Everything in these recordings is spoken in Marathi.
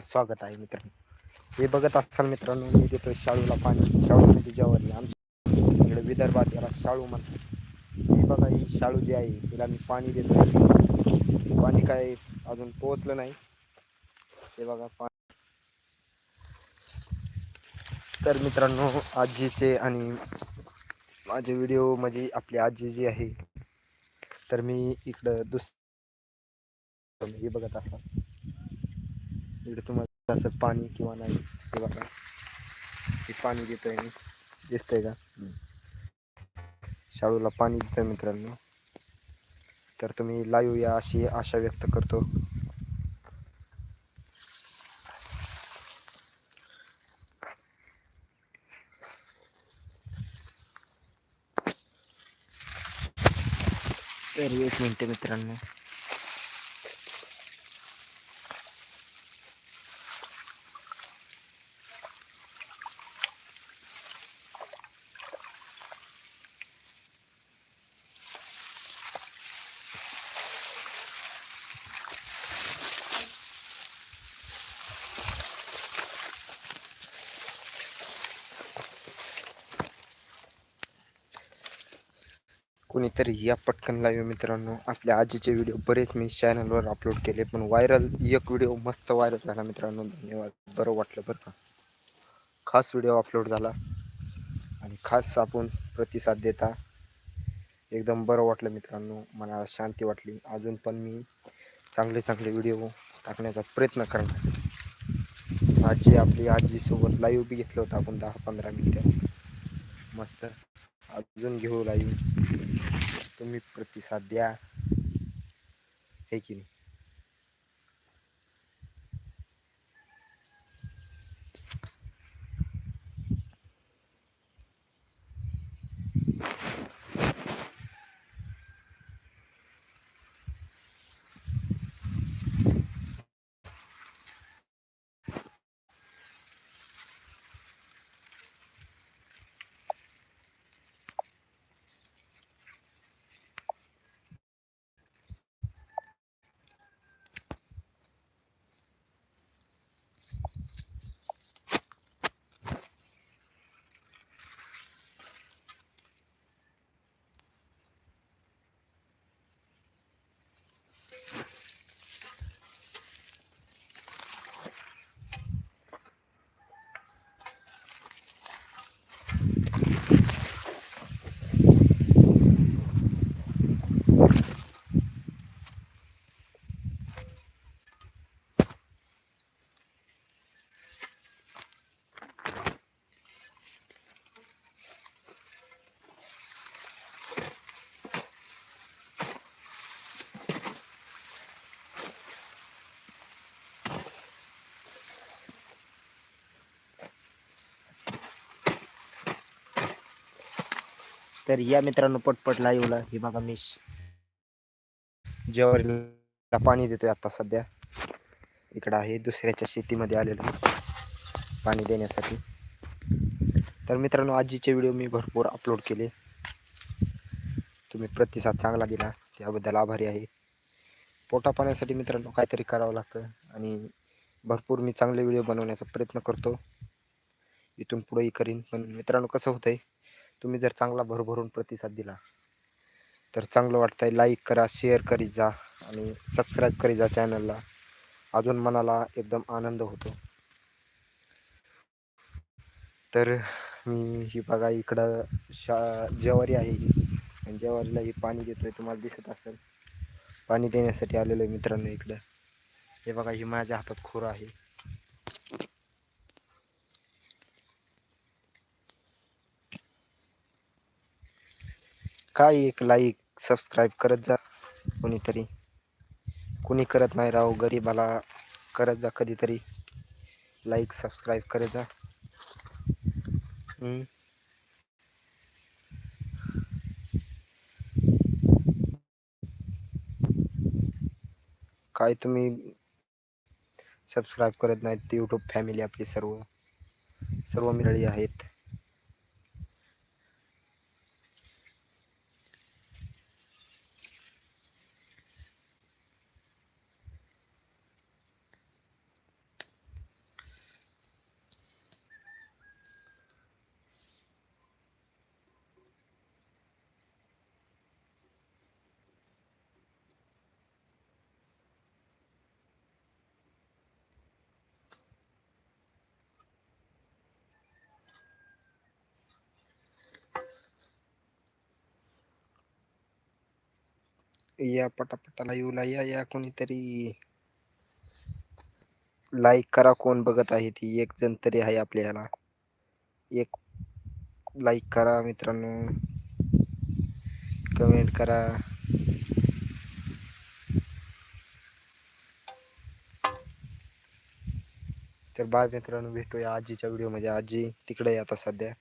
स्वागत आहे मित्रांनो. हे बघत असाल मित्रांनो मी देतोय शाळूला पाणी. शाळू म्हणजे ज्वारी. आमच्या इकडे विदर्भात याला शाळू म्हणतात. हे बघा ही शाळू जी आहे तिला मी पाणी देतो पाणी काय अजून पोहोचलं नाही. हे बघा पाणी. तर मित्रांनो आजीचे आणि माझे व्हिडिओ म्हणजे आपली आजी जी आहे तर मी इकडं दुस हे बघत असाल. इकडे तुम्हाला असं पाणी किंवा नाही हे बघा. हे पाणी देतोय मी. दिसतंय का? शाळूला पाणी देतोय मित्रांनो. तर तुम्ही लाईव्ह या अशी आशा व्यक्त करतो. तर एक मिनिट मित्रांनो. कोणीतरी या पटकन लाईव्ह मित्रांनो. आपल्या आजीचे व्हिडिओ बरेच मी चॅनलवर अपलोड केले पण व्हायरल एक व्हिडिओ मस्त व्हायरल झाला मित्रांनो. धन्यवाद. बरं वाटलं बरं का? खास व्हिडिओ अपलोड झाला. आणि खास आपण प्रतिसाद देता. एकदम बरं वाटलं मित्रांनो. मनाला शांती वाटली. अजून पण मी चांगले चांगले व्हिडिओ टाकण्याचा प्रयत्न करणार आजी आपली आजीसोबत लाईव्ह बी घेतलं होतं आपण दहा पंधरा मिनटं मस्त. अजून घेऊ लाईव्ह तुम्ही प्रतिसाद द्या. हे की नाही? तर या मित्रांनो पटपटला येऊला हे बघा मी ज्वारीला पाणी देतोय आता सध्या. इकडं आहे दुसऱ्याच्या शेतीमध्ये आलेलो पाणी देण्यासाठी. तर मित्रांनो आजीचे व्हिडिओ मी भरपूर अपलोड केले. तुम्ही प्रतिसाद चांगला दिला त्याबद्दल आभारी आहे. पोटा पाण्यासाठी मित्रांनो काहीतरी करावं लागतं आणि भरपूर मी चांगले व्हिडिओ बनवण्याचा प्रयत्न करतो. इथून पुढेही करीन पण मित्रांनो कसं होतं आहे तुम्ही जर चांगला भरभरून प्रतिसाद दिला तर चांगलं वाटतंय. लाईक करा शेअर करीत जा आणि सबस्क्राईब करीत जा चॅनलला अजून मनाला एकदम आनंद होतो. तर मी ही बघा इकडं शा जेवारी आहे ही. आणि जेवारीला ही पाणी देतोय तुम्हाला दिसत असेल. पाणी देण्यासाठी आलेलो आहे मित्रांनो इकडं. हे बघा ही माझ्या हातात खोरं आहे. काय एक लाईक सबस्क्राईब करत जा कोणीतरी. कोणी करत नाही राव गरीबाला करत जा कधीतरी. लाईक सबस्क्राईब करत जा. काय तुम्ही सबस्क्राईब करत नाहीत यूट्यूब फॅमिली आपली सर्व. सर्व मिरळी आहेत. या पटापटाला येऊ ला या या कोणीतरी लाईक करा कोण बघत आहे ती एक जण तरी आहे आपल्याला एक लाईक करा मित्रांनो कमेंट करा तर बाय मित्रांनो भेटूया आजीच्या व्हिडिओमध्ये आजी तिकडे आहे आता सध्या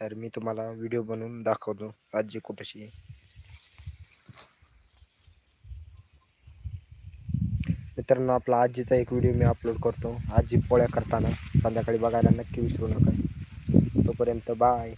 तर मी तुम्हाला व्हिडिओ बनवून दाखवतो आजी कुठशी मित्रांनो आपला आजीचा एक व्हिडिओ मी अपलोड करतो. आजी पोळ्या करताना संध्याकाळी बघायला नक्की विसरू नका. तोपर्यंत बाय